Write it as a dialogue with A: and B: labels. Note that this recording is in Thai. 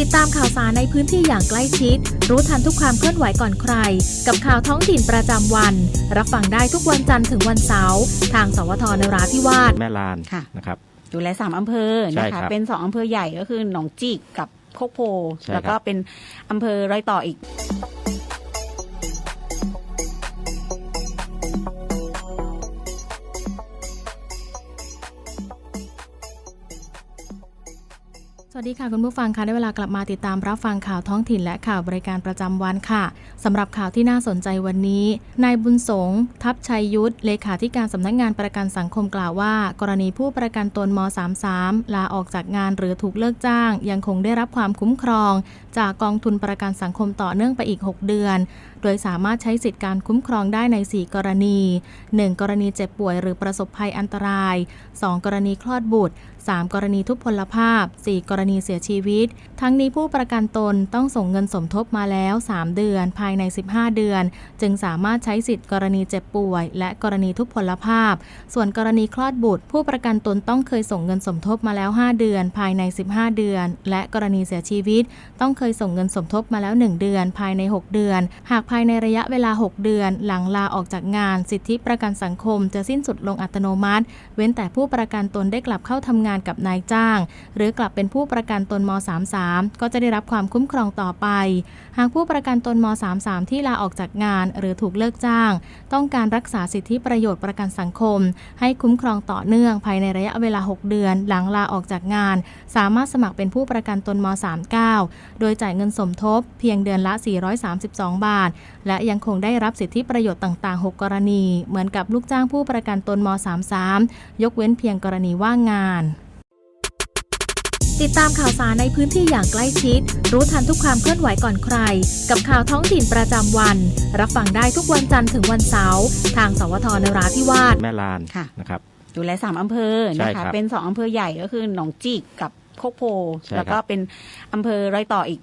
A: ติดตามข่าวสารในพื้นที่อย่างใกล้ชิด รู้ทันทุกความเคลื่อนไหวก่อนใคร กับข่าวท้องถิ่นประจำวัน รับฟังได้ทุกวันจันทร์ถึงวันเสาร์ทางสวทนราธิวาส
B: แม่ลาน
C: ค่ะ
B: นะครับ
C: ดูแลสามอำเภอ
B: ใช่
C: นะ
B: ครั
C: คะ
B: บ
C: เป็นสองอำเภอใหญ่ก็คือหนองจิกกับโคกโพ
B: ใช่
C: แล้วก็
B: ครับ
C: เป็นอำเภอรอยต่ออีก
A: สวัสดีค่ะคุณผู้ฟังค่ะได้เวลากลับมาติดตามรับฟังข่าวท้องถิ่นและข่าวบริการประจำวันค่ะสำหรับข่าวที่น่าสนใจวันนี้นายบุญสงทัพชัยยุทธเลขาธิการสำนักงานประกันสังคมกล่าวว่า กรณีผู้ประกันตนม 33 ลาออกจากงานหรือถูกเลิกจ้าง ยังคงได้รับความคุ้มครอง จากกองทุนประกันสังคมต่อเนื่องไปอีก 6 เดือน โดยสามารถใช้สิทธิการคุ้มครองได้ใน 4 กรณี 1. กรณีเจ็บป่วยหรือประสบภัยอันตราย 2. กรณีคลอดบุตร 3. กรณีทุพพลภาพ 4. กรรณีเสียชีวิต ทั้งนี้ผู้ประกันตนต้องส่งเงินสมทบมาแล้ว 3 เดือน ภายใน 15 เดือน จึงสามารถใช้สิทธิกรณีเจ็บป่วย และกรณีทุพพลภาพ ส่วนกรณีคลอดบุตร ผู้ประกันตนต้องเคยส่งเงินสมทบมาแล้ว 5 เดือน ภายใน 15 เดือน และกรณีเสียชีวิต ต้องเคยส่งเงินสมทบมาแล้ว 1 เดือน ภายใน 6 เดือน หากภายในระยะเวลา 6 เดือน หลังลาออกจากงาน สิทธิประกันสังคม จะสิ้นสุดลงอัตโนมัติ เว้นแต่ผู้ประกันตนได้กลับเข้าทำงานกับนายจ้าง หรือกลับเป็นผู้ประกันตนม 33 ก็จะได้รับความคุ้มครองต่อไป หากผู้ประกันตนม 33 ที่ลาออกจากงาน หรือถูกเลิกจ้าง ต้องการรักษาสิทธิประโยชน์ประกันสังคม ให้คุ้มครองต่อเนื่องภายในระยะเวลา 6 เดือน หลังลาออกจากงาน สามารถสมัครเป็นผู้ประกันตนม 39 โดยจ่ายเงินสมทบ เพียงเดือนละ 432 บาท และยังคงได้รับสิทธิประโยชน์ต่าง ๆ 6 กรณี เหมือนกับลูกจ้างผู้ประกันตนม 33 ยกเว้นเพียงกรณีว่างงาน ติดตามข่าวสารในพื้นที่อย่างใกล้ชิด รู้ทันทุกความเคลื่อนไหวก่อนใคร กับข่าวท้องถิ่นประจำวัน รับฟังได้ทุกวันจันทร์ถึงวันเสาร์ทางสวทนราธิวาส
B: แม่ลาน
C: ค่ะ
B: นะครับ
C: ดูแลสามอำเภอ
B: ใช่
C: นะ
B: ครั
C: คะ
B: บ
C: เป็นสองอำเภอใหญ่ก็คือหนองจิกกับโคกโพ
B: ใช่
C: แล้วก็
B: ครับ
C: เป็นอำเภอรอยต่ออีก